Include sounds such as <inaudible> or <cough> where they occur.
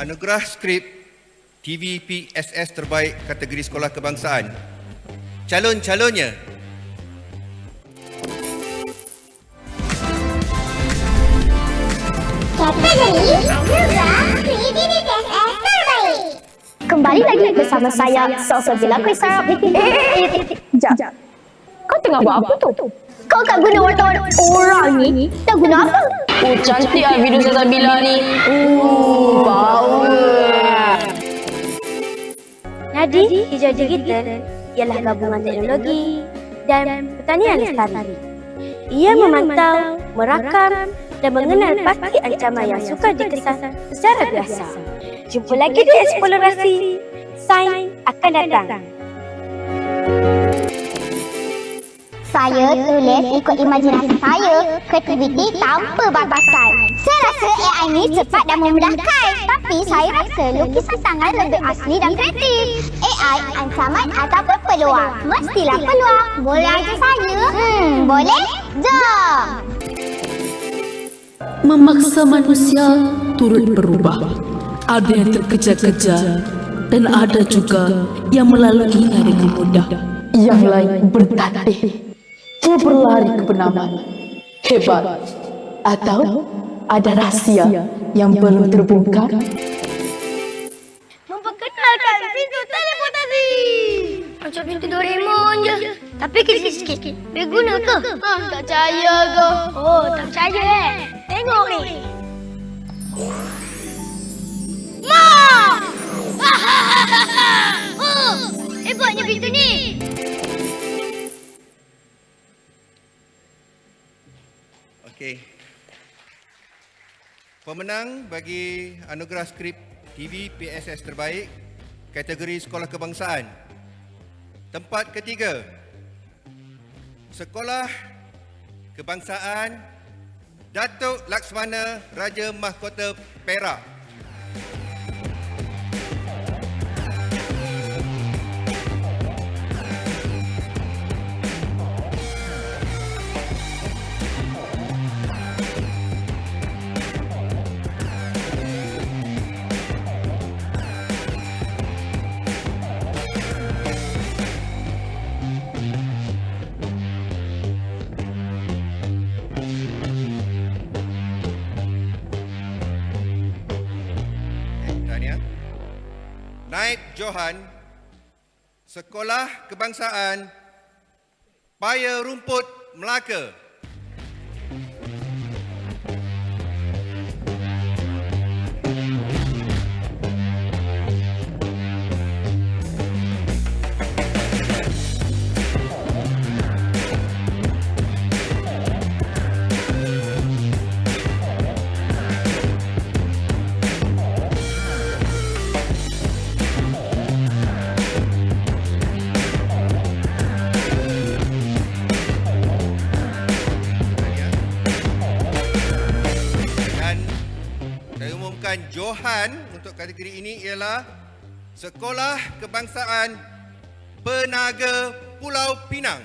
anugerah skrip TVPSS terbaik kategori sekolah kebangsaan. Calon-calonnya Kategori Anugerah Kreativitas S Terbaik. Kembali lagi bersama saya, Sosok Bila. Eh, eh, eh, eh, Jap. Kau tengah buat apa tu? Kau tak guna wartawan orang ni? Tak guna apa? Oh cantik lah video Salsabila ni. Oh power. Nadi hijau digital ialah gabungan teknologi dan pertanian lestari. Ia memantau, merakam dan mengenal pasti ancaman yang sukar dikesan secara biasa. Jumpa lagi di eksplorasi Sains akan datang. Saya tulis ikut imajinasi saya. Kreativiti tanpa batasan. Saya rasa AI ni cepat dan memudahkan. Tapi saya rasa lukisan tangan lebih asli dan kreatif. AI ancaman ataupun peluang? Mestilah peluang. Boleh aja saja. Hmm, boleh? Jom! memaksa manusia turut berubah. Ada yang terkejar-kejar dan ada juga yang melaluinya dengan mudah. Yang lain bertatih, dia berlari ke penaman. Hebat. Atau ada rahsia yang belum terbongkar. Memperkenalkan pintu teleportasi. Macam pintu Doraemon je. Tapi kecil sikit. Berguna ke? Ha, tak percaya ke? Oh, tak percaya eh. Tengok ni. Ma! <laughs> oh, hebatnya pintu ni. Okey. Pemenang bagi anugerah skrip TV PSS terbaik kategori sekolah kebangsaan. Tempat ketiga. Sekolah Kebangsaan Datuk Laksmana Raja Mahkota Perak. Naib Johan Sekolah Kebangsaan Paya Rumput Melaka. Umumkan Johan untuk kategori ini ialah Sekolah Kebangsaan Penaga Pulau Pinang.